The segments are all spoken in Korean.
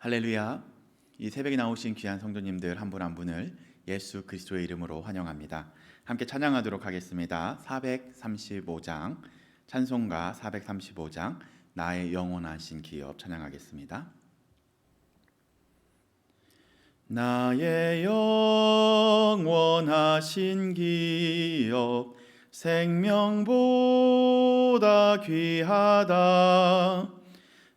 할렐루야. 이 새벽에 나오신 귀한 성도님들 한 분 한 분을 예수 그리스도의 이름으로 환영합니다. 함께 찬양하도록 하겠습니다. 435장 찬송가 435장 나의 영원하신 기업 찬양하겠습니다. 나의 영원하신 기업 생명보다 귀하다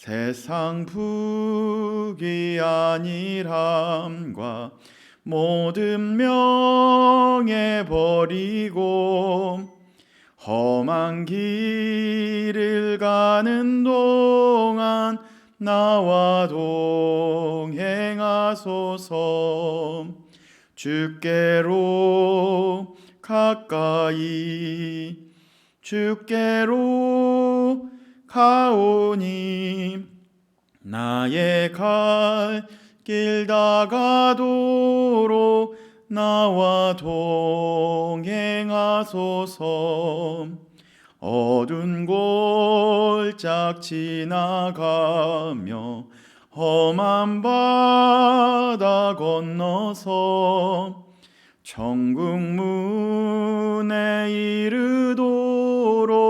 세상 부귀 아니함과 모든 명예 버리고 험한 길을 가는 동안 나와 동행하소서. 주께로 가까이 주께로 가오니 나의 갈 길 다가도록 나와 동행하소서. 어두운 골짝 지나가며 험한 바다 건너서 천국 문에 이르도록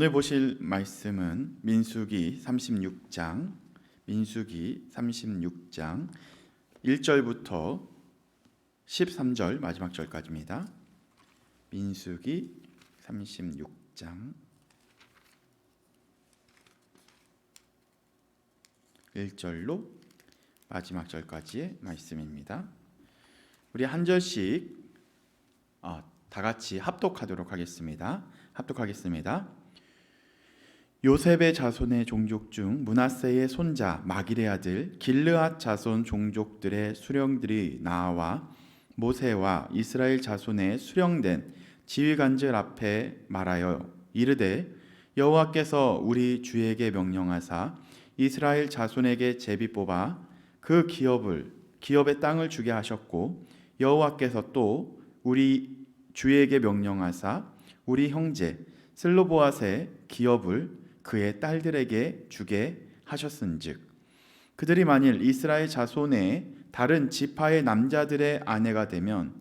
오늘 보실 말씀은 민수기 36장 민수기 36장 1절부터 13절 마지막 절까지입니다. 민수기 36장 1절로 마지막 절까지의 말씀입니다. 우리 한 절씩 어, 다 같이 합독하도록 하겠습니다. 합독하겠습니다. 요셉의 자손의 종족 중 문하세의 손자 마길의 아들 길르앗 자손 종족들의 수령들이 나와 모세와 이스라엘 자손의 수령된 지휘관들 앞에 말하여 이르되 여호와께서 우리 주에게 명령하사 이스라엘 자손에게 제비 뽑아 그 기업을 기업의 땅을 주게 하셨고 여호와께서 또 우리 주에게 명령하사 우리 형제 슬로보아의 기업을 그의 딸들에게 주게 하셨은즉 그들이 만일 이스라엘 자손의 다른 지파의 남자들의 아내가 되면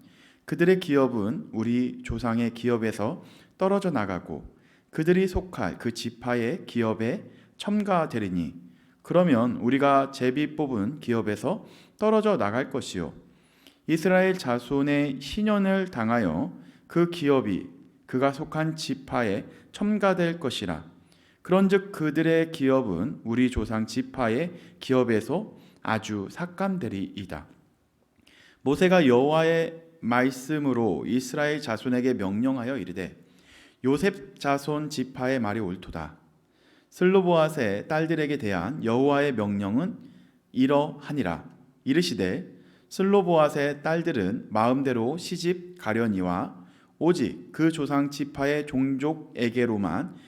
그들의 기업은 우리 조상의 기업에서 떨어져 나가고 그들이 속할 그 지파의 기업에 첨가되리니 그러면 우리가 제비 뽑은 기업에서 떨어져 나갈 것이요. 이스라엘 자손의 신연을 당하여 그 기업이 그가 속한 지파에 첨가될 것이라 그런즉 그들의 기업은 우리 조상 지파의 기업에서 아주 삭감되리이다. 모세가 여호와의 말씀으로 이스라엘 자손에게 명령하여 이르되 요셉 자손 지파의 말이 옳도다. 슬로보아의 딸들에게 대한 여호와의 명령은 이러하니라. 이르시되 슬로보아의 딸들은 마음대로 시집 가려니와 오직 그 조상 지파의 종족에게로만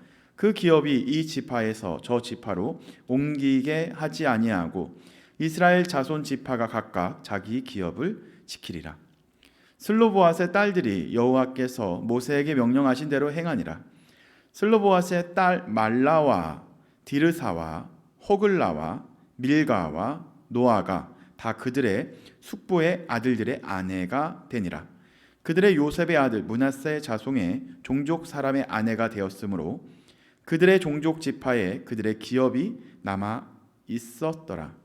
그 기업이 이 지파에서 저 지파로 옮기게 하지 아니하고 이스라엘 자손 지파가 각각 자기 기업을 지키리라. 슬로보앗의 딸들이 여호와께서 모세에게 명령하신 대로 행하니라. 슬로보앗의 딸 말라와 디르사와 호글라와 밀가와 노아가 다 그들의 숙부의 아들들의 아내가 되니라. 그들의 요셉의 아들 문하세 자손의 종족 사람의 아내가 되었으므로 그들의 종족 지파에 그들의 기업이 남아 있었더라.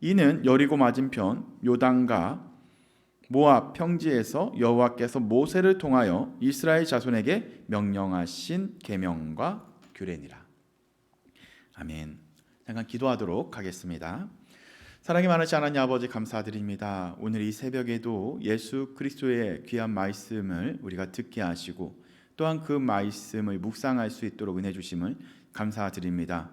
이는 여리고 맞은편 요단과 모압 평지에서 여호와께서 모세를 통하여 이스라엘 자손에게 명령하신 계명과 규례니라. 아멘. 잠깐 기도하도록 하겠습니다. 사랑이 많으시 하나님 아버지 감사드립니다. 오늘 이 새벽에도 예수 그리스도의 귀한 말씀을 우리가 듣게 하시고 또한 그 말씀을 묵상할 수 있도록 은혜 주심을 감사드립니다.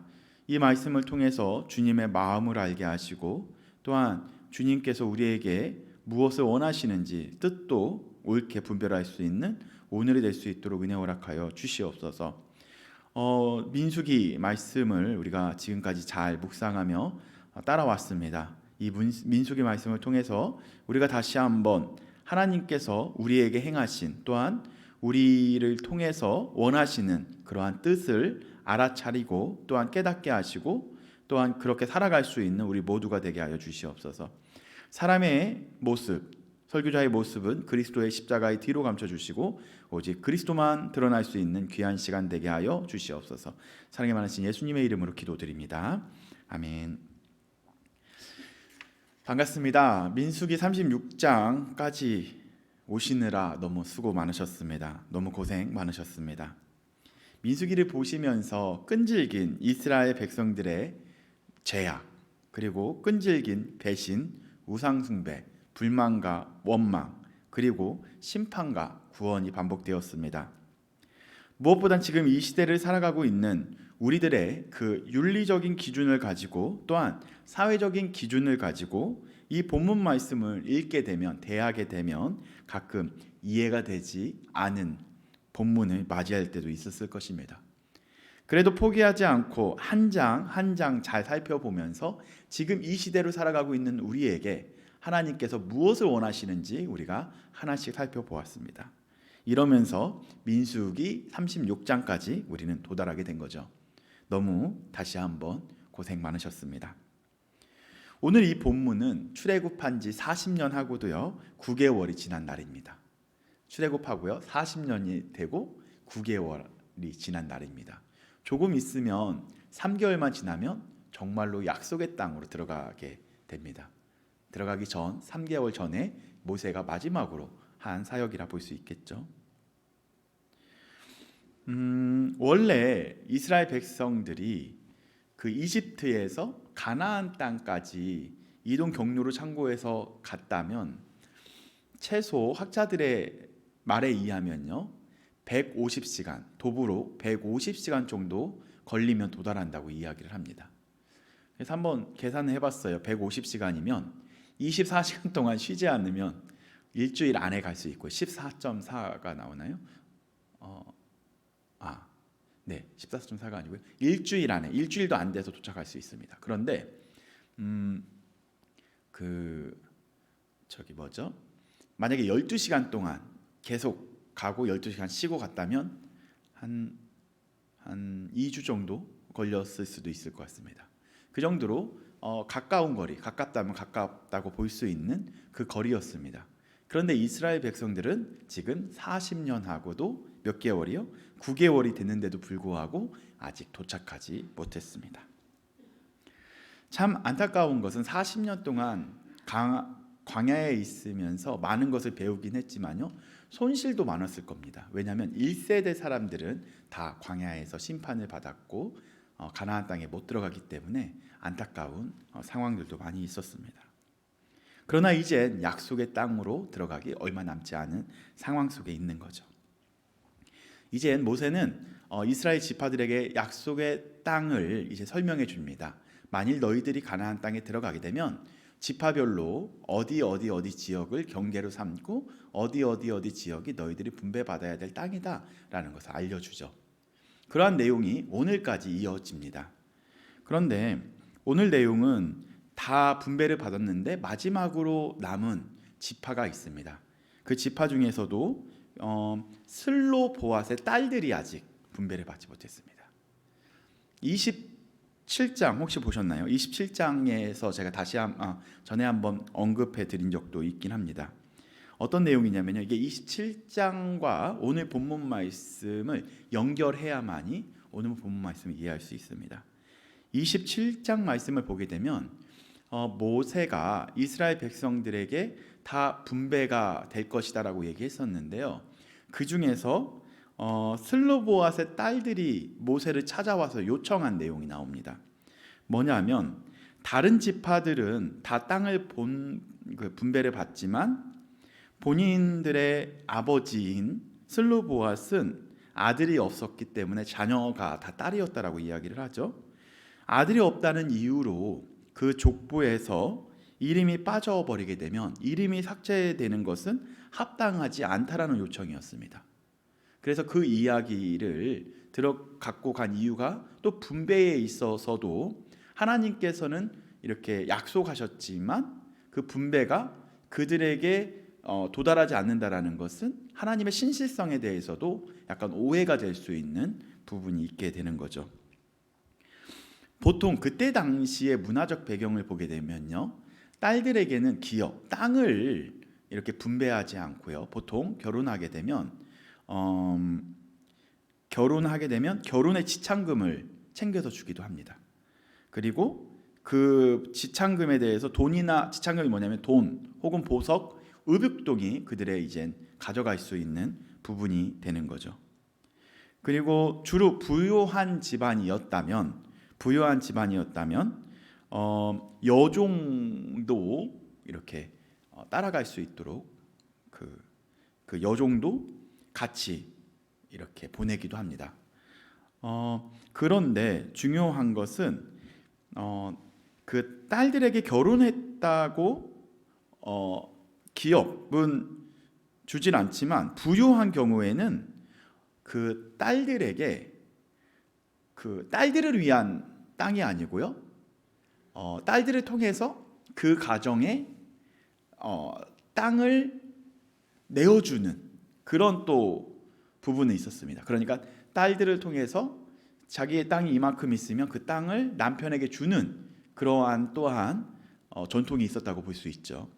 이 말씀을 통해서 주님의 마음을 알게 하시고 또한 주님께서 우리에게 무엇을 원하시는지 뜻도 옳게 분별할 수 있는 오늘이 될 수 있도록 은혜 허락하여 주시옵소서. 어, 민수기 말씀을 우리가 지금까지 잘 묵상하며 따라왔습니다. 이 문- 민수기 말씀을 통해서 우리가 다시 한번 하나님께서 우리에게 행하신 또한 우리를 통해서 원하시는 그러한 뜻을 알아차리고 또한 깨닫게 하시고 또한 그렇게 살아갈 수 있는 우리 모두가 되게 하여 주시옵소서. 사람의 모습, 설교자의 모습은 그리스도의 십자가의 뒤로 감춰 주시고 오직 그리스도만 드러날 수 있는 귀한 시간 되게 하여 주시옵소서. 사랑이 많으신 예수님의 이름으로 기도드립니다. 아멘. 반갑습니다. 민수기 36장까지 오시느라 너무 수고 많으셨습니다. 너무 고생 많으셨습니다. 민수기를 보시면서 끈질긴 이스라엘 백성들의 죄악 그리고 끈질긴 배신, 우상숭배, 불만과 원망 그리고 심판과 구원이 반복되었습니다. 무엇보단 지금 이 시대를 살아가고 있는 우리들의 그 윤리적인 기준을 가지고 또한 사회적인 기준을 가지고 이 본문 말씀을 읽게 되면 대하게 되면 가끔 이해가 되지 않은 본문을 맞이할 때도 있었을 것입니다. 그래도 포기하지 않고 한 장 한 장 잘 살펴보면서 지금 이 시대로 살아가고 있는 우리에게 하나님께서 무엇을 원하시는지 우리가 하나씩 살펴보았습니다. 이러면서 민수기 36장까지 우리는 도달하게 된 거죠. 너무 다시 한번 고생 많으셨습니다. 오늘 이 본문은 출애굽한 지 40년 하고도요. 9개월이 지난 날입니다. 출애굽하고요. 40년이 되고 9개월이 지난 날입니다. 조금 있으면 3개월만 지나면 정말로 약속의 땅으로 들어가게 됩니다. 들어가기 전 3개월 전에 모세가 마지막으로 한 사역이라 볼 수 있겠죠. 음, 원래 이스라엘 백성들이 그 이집트에서 가나안 땅까지 이동 경로로 참고해서 갔다면 최소 학자들의 말에 의하면요. 150시간, 도보로 150시간 정도 걸리면 도달한다고 이야기를 합니다. 그래서 한번 계산을 해봤어요. 150시간이면 24시간 동안 쉬지 않으면 일주일 안에 갈 수 있고 14.4가 나오나요? 어, 아, 네, 14.4가 아니고요. 일주일 안에 일주일도 안 돼서 도착할 수 있습니다. 그런데 음, 그 저기 뭐죠? 만약에 12시간 동안 계속 가고 12시간 쉬고 갔다면 한, 한 2주 정도 걸렸을 수도 있을 것 같습니다. 그 정도로 어, 가까운 거리, 가깝다면 가깝다고 볼 수 있는 그 거리였습니다. 그런데 이스라엘 백성들은 지금 40년 하고도 몇 개월이요? 9개월이 됐는데도 불구하고 아직 도착하지 못했습니다. 참 안타까운 것은 40년 동안 강, 광야에 있으면서 많은 것을 배우긴 했지만요. 손실도 많았을 겁니다. 왜냐하면 1세대 사람들은 다 광야에서 심판을 받았고 어, 가나안 땅에 못 들어가기 때문에 안타까운 어, 상황들도 많이 있었습니다. 그러나 이제 약속의 땅으로 들어가기 얼마 남지 않은 상황 속에 있는 거죠. 이젠 모세는 어, 이스라엘 지파들에게 약속의 땅을 이제 설명해 줍니다. 만일 너희들이 가나안 땅에 들어가게 되면 지파별로 어디 어디 어디 지역을 경계로 삼고 어디 어디 어디 지역이 너희들이 분배받아야 될 땅이다라는 것을 알려주죠. 그러한 내용이 오늘까지 이어집니다. 그런데 오늘 내용은 다 분배를 받았는데 마지막으로 남은 지파가 있습니다. 그 지파 중에서도 어, 슬로보앗의 딸들이 아직 분배를 받지 못했습니다. 27장 혹시 보셨나요? 27장에서 제가 다시 한, 아, 전에 한번 언급해 드린 적도 있긴 합니다. 어떤 내용이냐면요. 이게 27장과 오늘 본문 말씀을 연결해야만이 오늘 본문 말씀을 이해할 수 있습니다. 27장 말씀을 보게 되면 어, 모세가 이스라엘 백성들에게 다 분배가 될 것이다라고 얘기했었는데요. 그 중에서 어, 슬로보앗의 딸들이 모세를 찾아와서 요청한 내용이 나옵니다. 뭐냐면 다른 지파들은 다 땅을 본, 그 분배를 받지만 본인들의 아버지인 슬로보앗은 아들이 없었기 때문에 자녀가 다 딸이었다라고 이야기를 하죠. 아들이 없다는 이유로 그 족보에서 이름이 빠져버리게 되면 이름이 삭제되는 것은 합당하지 않다라는 요청이었습니다. 그래서 그 이야기를 들어 갖고 간 이유가 또 분배에 있어서도 하나님께서는 이렇게 약속하셨지만 그 분배가 그들에게 어, 도달하지 않는다라는 것은 하나님의 신실성에 대해서도 약간 오해가 될 수 있는 부분이 있게 되는 거죠. 보통 그때 당시의 문화적 배경을 보게 되면요. 딸들에게는 기업, 땅을 이렇게 분배하지 않고요. 보통 결혼하게 되면 음, 결혼하게 되면 결혼의 지참금을 챙겨서 주기도 합니다. 그리고 그 지참금에 대해서 돈이나 지참금이 뭐냐면 돈 혹은 보석, 의복동이 그들의 이제 가져갈 수 있는 부분이 되는 거죠. 그리고 주로 부유한 집안이었다면 부유한 집안이었다면 어, 여종도 이렇게 어, 따라갈 수 있도록 그, 그 여종도 같이 이렇게 보내기도 합니다. 어, 그런데 중요한 것은 어, 그 딸들에게 결혼했다고 어, 기업은 주진 않지만 부유한 경우에는 그 딸들에게 그 딸들을 위한 땅이 아니고요. 어, 딸들을 통해서 그 가정에 어, 땅을 내어주는 그런 또 부분이 있었습니다. 그러니까 딸들을 통해서 자기의 땅이 이만큼 있으면 그 땅을 남편에게 주는 그러한 또한 어, 전통이 있었다고 볼 수 있죠.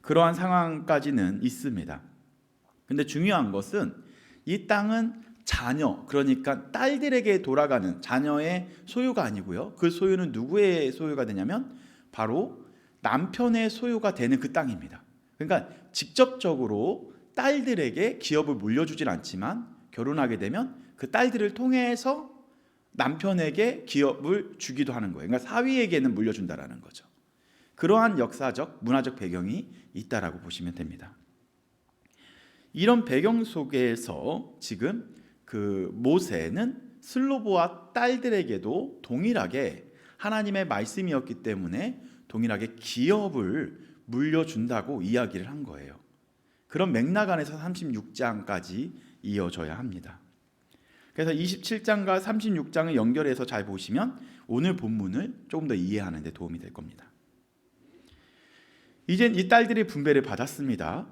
그러한 상황까지는 있습니다. 근데 중요한 것은 이 땅은 자녀, 그러니까 딸들에게 돌아가는 자녀의 소유가 아니고요. 그 소유는 누구의 소유가 되냐면 바로 남편의 소유가 되는 그 땅입니다. 그러니까 직접적으로 딸들에게 기업을 물려주진 않지만 결혼하게 되면 그 딸들을 통해서 남편에게 기업을 주기도 하는 거예요. 그러니까 사위에게는 물려준다라는 거죠. 그러한 역사적, 문화적 배경이 있다라고 보시면 됩니다. 이런 배경 속에서 지금 그 모세는 슬로보와 딸들에게도 동일하게 하나님의 말씀이었기 때문에 동일하게 기업을 물려준다고 이야기를 한 거예요. 그런 맥락 안에서 36장까지 이어져야 합니다. 그래서 27장과 36장을 연결해서 잘 보시면 오늘 본문을 조금 더 이해하는 데 도움이 될 겁니다. 이젠 이 딸들이 분배를 받았습니다.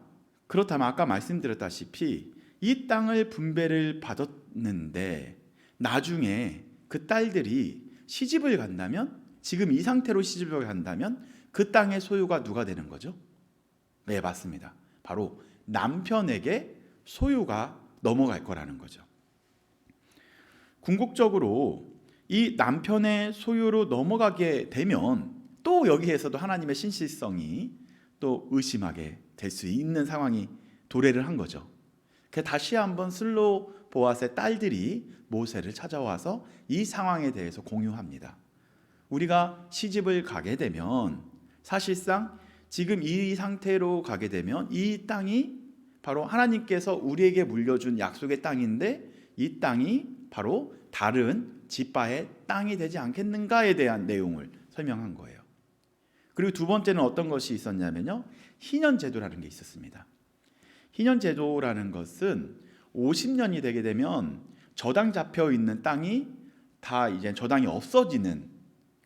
그렇다면 아까 말씀드렸다시피 이 땅을 분배를 받았는데 나중에 그 딸들이 시집을 간다면 지금 이 상태로 시집을 간다면 그 땅의 소유가 누가 되는 거죠? 네, 맞습니다. 바로 남편에게 소유가 넘어갈 거라는 거죠. 궁극적으로 이 남편의 소유로 넘어가게 되면 또 여기에서도 하나님의 신실성이 또 의심하게 될 수 있는 상황이 도래를 한 거죠. 다시 한번 슬로 보아스의 딸들이 모세를 찾아와서 이 상황에 대해서 공유합니다. 우리가 시집을 가게 되면 사실상 지금 이 상태로 가게 되면 이 땅이 바로 하나님께서 우리에게 물려준 약속의 땅인데 이 땅이 바로 다른 지파의 땅이 되지 않겠는가에 대한 내용을 설명한 거예요. 그리고 두 번째는 어떤 것이 있었냐면요. 희년 제도라는 게 있었습니다. 희년 제도라는 것은 50년이 되게 되면 저당 잡혀 있는 땅이 다 이제 저당이 없어지는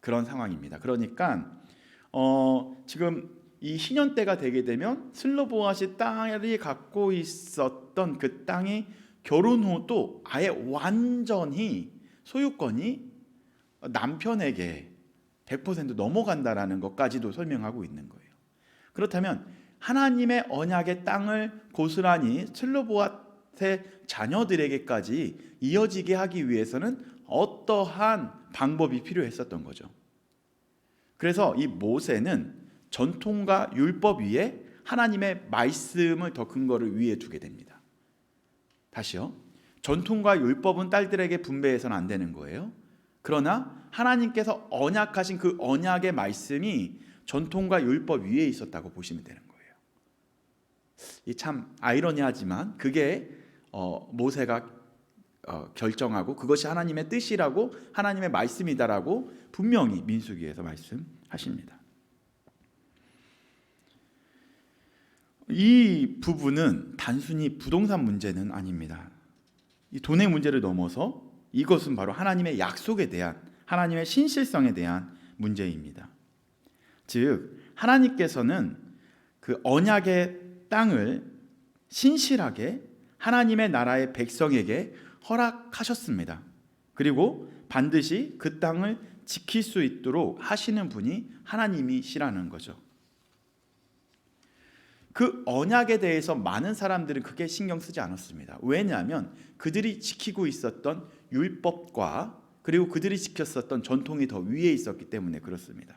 그런 상황입니다. 그러니까 어, 지금 이 신년 때가 되게 되면 슬로보아시 딸이 갖고 있었던 그 땅이 결혼 후도 아예 완전히 소유권이 남편에게 100% 넘어간다라는 것까지도 설명하고 있는 거예요. 그렇다면 하나님의 언약의 땅을 고스란히 슬로보아의 자녀들에게까지 이어지게 하기 위해서는 어떠한 방법이 필요했었던 거죠. 그래서 이 모세는 전통과 율법 위에 하나님의 말씀을 더 근거를 위에 두게 됩니다. 다시요. 전통과 율법은 딸들에게 분배해서는 안 되는 거예요. 그러나 하나님께서 언약하신 그 언약의 말씀이 전통과 율법 위에 있었다고 보시면 되는 거예요. 이 참 아이러니하지만 그게 어, 모세가 어, 결정하고 그것이 하나님의 뜻이라고 하나님의 말씀이다라고 분명히 민수기에서 말씀하십니다. 이 부분은 단순히 부동산 문제는 아닙니다. 이 돈의 문제를 넘어서 이것은 바로 하나님의 약속에 대한 하나님의 신실성에 대한 문제입니다. 즉 하나님께서는 그 언약의 땅을 신실하게 하나님의 나라의 백성에게 허락하셨습니다. 그리고 반드시 그 땅을 지킬 수 있도록 하시는 분이 하나님이시라는 거죠. 그 언약에 대해서 많은 사람들은 크게 신경 쓰지 않았습니다. 왜냐하면 그들이 지키고 있었던 율법과 그리고 그들이 지켰었던 전통이 더 위에 있었기 때문에 그렇습니다.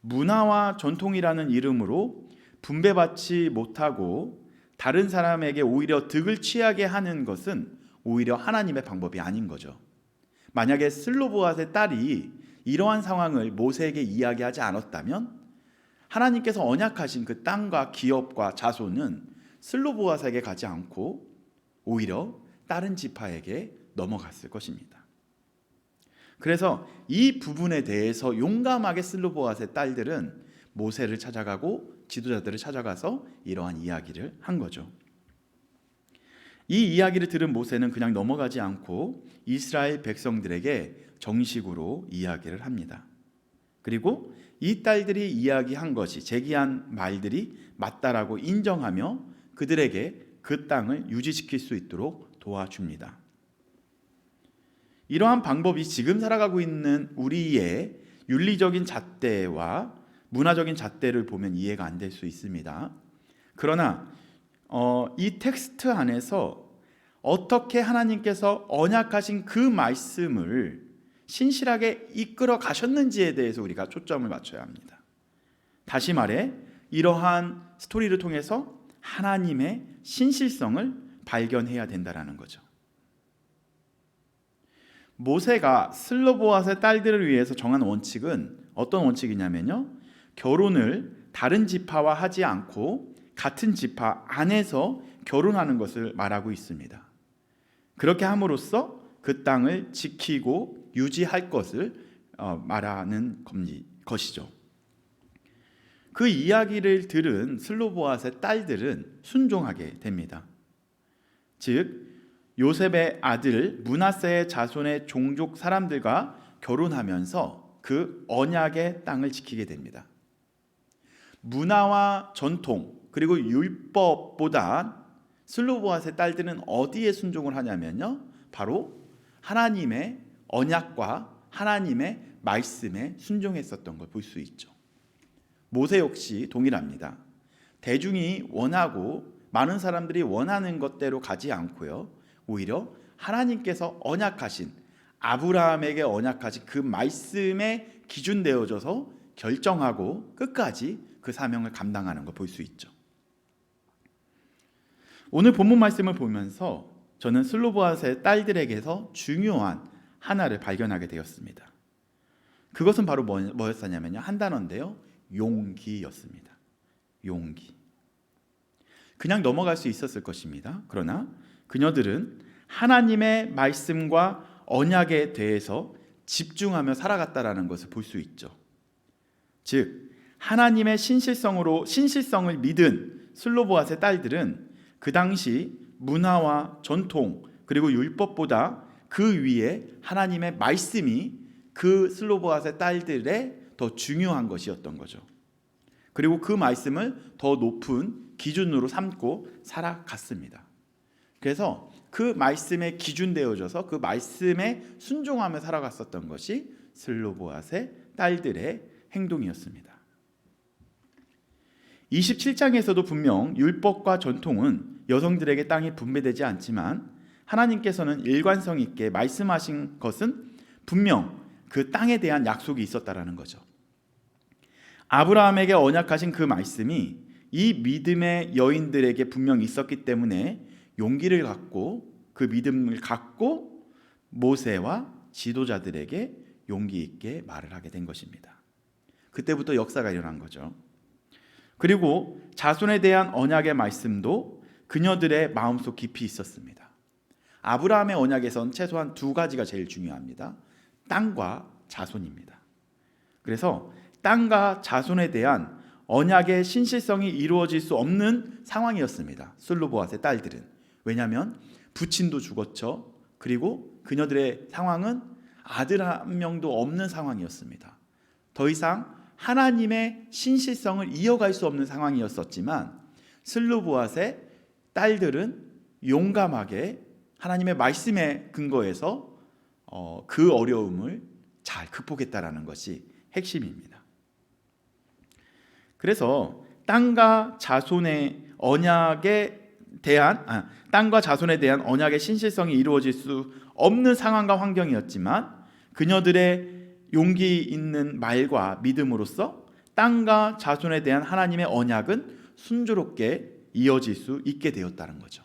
문화와 전통이라는 이름으로 분배받지 못하고 다른 사람에게 오히려 득을 취하게 하는 것은 오히려 하나님의 방법이 아닌 거죠. 만약에 슬로보아의 딸이 이러한 상황을 모세에게 이야기하지 않았다면 하나님께서 언약하신 그 땅과 기업과 자손은 슬로보아에게 가지 않고 오히려 다른 지파에게 넘어갔을 것입니다. 그래서 이 부분에 대해서 용감하게 슬로보아의 딸들은 모세를 찾아가고 지도자들을 찾아가서 이러한 이야기를 한 거죠. 이 이야기를 들은 모세는 그냥 넘어가지 않고 이스라엘 백성들에게 정식으로 이야기를 합니다. 그리고 이 딸들이 이야기한 것이 제기한 말들이 맞다라고 인정하며 그들에게 그 땅을 유지시킬 수 있도록 도와줍니다. 이러한 방법이 지금 살아가고 있는 우리의 윤리적인 잣대와 문화적인 잣대를 보면 이해가 안 될 수 있습니다. 그러나 어, 이 텍스트 안에서 어떻게 하나님께서 언약하신 그 말씀을 신실하게 이끌어 가셨는지에 대해서 우리가 초점을 맞춰야 합니다. 다시 말해 이러한 스토리를 통해서 하나님의 신실성을 발견해야 된다라는 거죠. 모세가 슬로보아의 딸들을 위해서 정한 원칙은 어떤 원칙이냐면요. 결혼을 다른 지파와 하지 않고 같은 지파 안에서 결혼하는 것을 말하고 있습니다. 그렇게 함으로써 그 땅을 지키고 유지할 것을 어, 말하는 것이죠. 그 이야기를 들은 슬로보아의 딸들은 순종하게 됩니다. 즉 요셉의 아들 문하세의 자손의 종족 사람들과 결혼하면서 그 언약의 땅을 지키게 됩니다. 문화와 전통 그리고 율법보다 슬로보아의 딸들은 어디에 순종을 하냐면요. 바로 하나님의 언약과 하나님의 말씀에 순종했었던 걸 볼 수 있죠. 모세 역시 동일합니다. 대중이 원하고 많은 사람들이 원하는 것대로 가지 않고요. 오히려 하나님께서 언약하신 아브라함에게 언약하신 그 말씀에 기준 되어져서 결정하고 끝까지 그 사명을 감당하는 걸 볼 수 있죠. 오늘 본문 말씀을 보면서 저는 슬로보아스의 딸들에게서 중요한 하나를 발견하게 되었습니다. 그것은 바로 뭐, 뭐였었냐면요. 한 단어인데요. 용기였습니다. 용기. 그냥 넘어갈 수 있었을 것입니다. 그러나 그녀들은 하나님의 말씀과 언약에 대해서 집중하며 살아갔다라는 것을 볼 수 있죠. 즉 하나님의 신실성으로 신실성을 믿은 슬로보아의 딸들은 그 당시 문화와 전통 그리고 율법보다 그 위에 하나님의 말씀이 그 슬로보아스의 딸들의 더 중요한 것이었던 거죠. 그리고 그 말씀을 더 높은 기준으로 삼고 살아갔습니다. 그래서 그 말씀에 기준되어져서 그 말씀에 순종하며 살아갔었던 것이 슬로보아스의 딸들의 행동이었습니다. 27장에서도 분명 율법과 전통은 여성들에게 땅이 분배되지 않지만 하나님께서는 일관성 있게 말씀하신 것은 분명 그 땅에 대한 약속이 있었다라는 거죠. 아브라함에게 언약하신 그 말씀이 이 믿음의 여인들에게 분명 있었기 때문에 용기를 갖고 그 믿음을 갖고 모세와 지도자들에게 용기 있게 말을 하게 된 것입니다. 그때부터 역사가 일어난 거죠. 그리고 자손에 대한 언약의 말씀도 그녀들의 마음속 깊이 있었습니다. 아브라함의 언약에선 최소한 두 가지가 제일 중요합니다. 땅과 자손입니다. 그래서 땅과 자손에 대한 언약의 신실성이 이루어질 수 없는 상황이었습니다. 슬로보아스의 딸들은 왜냐하면 부친도 죽었죠. 그리고 그녀들의 상황은 아들 한 명도 없는 상황이었습니다. 더 이상 하나님의 신실성을 이어갈 수 없는 상황이었었지만 슬로보아스의 딸들은 용감하게 하나님의 말씀에 근거해서 어, 그 어려움을 잘 극복했다라는 것이 핵심입니다. 그래서 땅과 자손의 언약에 대한 아, 땅과 자손에 대한 언약의 신실성이 이루어질 수 없는 상황과 환경이었지만 그녀들의 용기 있는 말과 믿음으로써 땅과 자손에 대한 하나님의 언약은 순조롭게 이어질 수 있게 되었다는 거죠.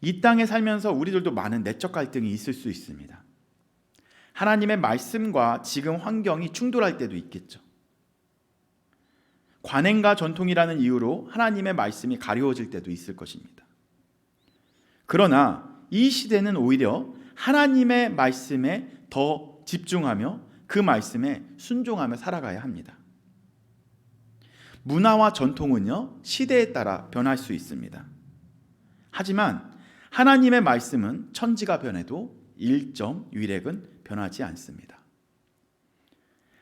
이 땅에 살면서 우리들도 많은 내적 갈등이 있을 수 있습니다. 하나님의 말씀과 지금 환경이 충돌할 때도 있겠죠. 관행과 전통이라는 이유로 하나님의 말씀이 가려워질 때도 있을 것입니다. 그러나 이 시대는 오히려 하나님의 말씀에 더 집중하며 그 말씀에 순종하며 살아가야 합니다. 문화와 전통은요, 시대에 따라 변할 수 있습니다. 하지만 하나님의 말씀은 천지가 변해도 일점 유일액은 변하지 않습니다.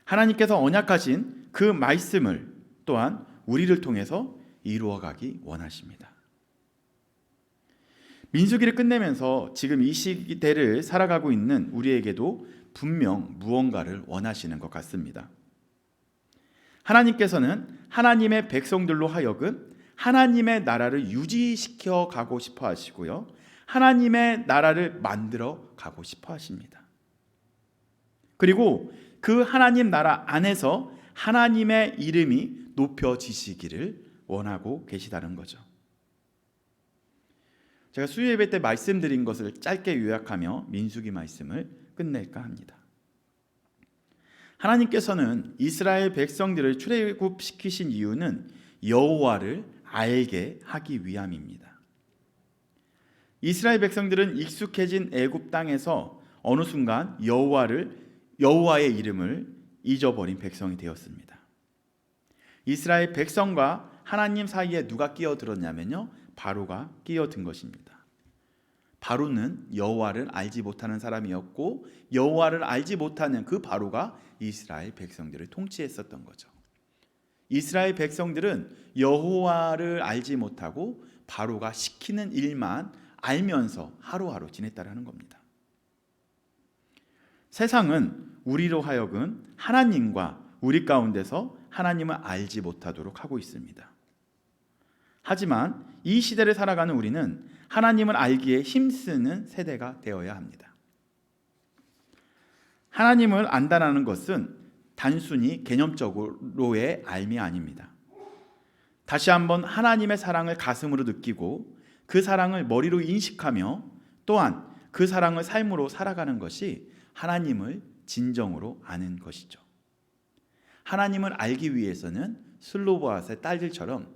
하나님께서 언약하신 그 말씀을 또한 우리를 통해서 이루어가기 원하십니다. 민수기를 끝내면서 지금 이 시대를 살아가고 있는 우리에게도 분명 무언가를 원하시는 것 같습니다. 하나님께서는 하나님의 백성들로 하여금 하나님의 나라를 유지시켜 가고 싶어 하시고요. 하나님의 나라를 만들어 가고 싶어 하십니다. 그리고 그 하나님 나라 안에서 하나님의 이름이 높여지시기를 원하고 계시다는 거죠. 제가 수요 예배 때 말씀드린 것을 짧게 요약하며 민수기 말씀을 끝낼까 합니다. 하나님께서는 이스라엘 백성들을 출애굽시키신 이유는 여호와를 알게 하기 위함입니다. 이스라엘 백성들은 익숙해진 애굽 땅에서 어느 순간 여호와를 여호와의 이름을 잊어버린 백성이 되었습니다. 이스라엘 백성과 하나님 사이에 누가 끼어들었냐면요. 바로가 끼어든 것입니다. 바로는 여호와를 알지 못하는 사람이었고 여호와를 알지 못하는 그 바로가 이스라엘 백성들을 통치했었던 거죠. 이스라엘 백성들은 여호와를 알지 못하고 바로가 시키는 일만 알면서 하루하루 지냈다라는 겁니다. 세상은 우리로 하여금 하나님과 우리 가운데서 하나님을 알지 못하도록 하고 있습니다. 하지만 이 시대를 살아가는 우리는 하나님을 알기에 힘쓰는 세대가 되어야 합니다. 하나님을 안다라는 것은 단순히 개념적으로의 알미 아닙니다. 다시 한번 하나님의 사랑을 가슴으로 느끼고 그 사랑을 머리로 인식하며 또한 그 사랑을 삶으로 살아가는 것이 하나님을 진정으로 아는 것이죠. 하나님을 알기 위해서는 슬로보아스의 딸들처럼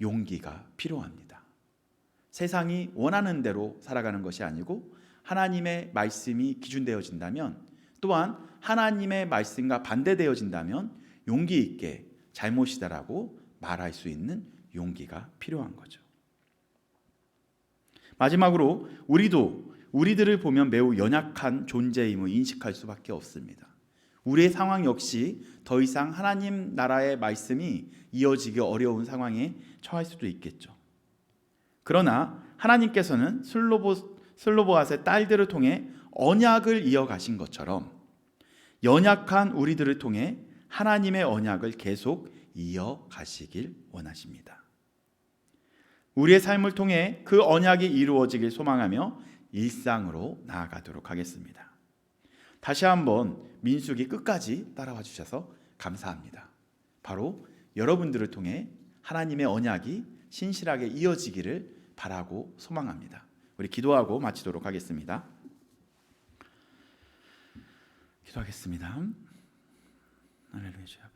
용기가 필요합니다. 세상이 원하는 대로 살아가는 것이 아니고 하나님의 말씀이 기준되어진다면 또한 하나님의 말씀과 반대되어진다면 용기 있게 잘못이다라고 말할 수 있는 용기가 필요한 거죠. 마지막으로 우리도 우리들을 보면 매우 연약한 존재임을 인식할 수밖에 없습니다. 우리의 상황 역시 더 이상 하나님 나라의 말씀이 이어지기 어려운 상황에 처할 수도 있겠죠. 그러나 하나님께서는 슬로보 슬로보앗의 딸들을 통해 언약을 이어가신 것처럼 연약한 우리들을 통해 하나님의 언약을 계속 이어가시길 원하십니다. 우리의 삶을 통해 그 언약이 이루어지길 소망하며 일상으로 나아가도록 하겠습니다. 다시 한번 민숙이 끝까지 따라와 주셔서 감사합니다. 바로 여러분들을 통해 하나님의 언약이 신실하게 이어지기를 바라고 소망합니다. 우리 기도하고 마치도록 하겠습니다. 기도하겠습니다. 할렐루야.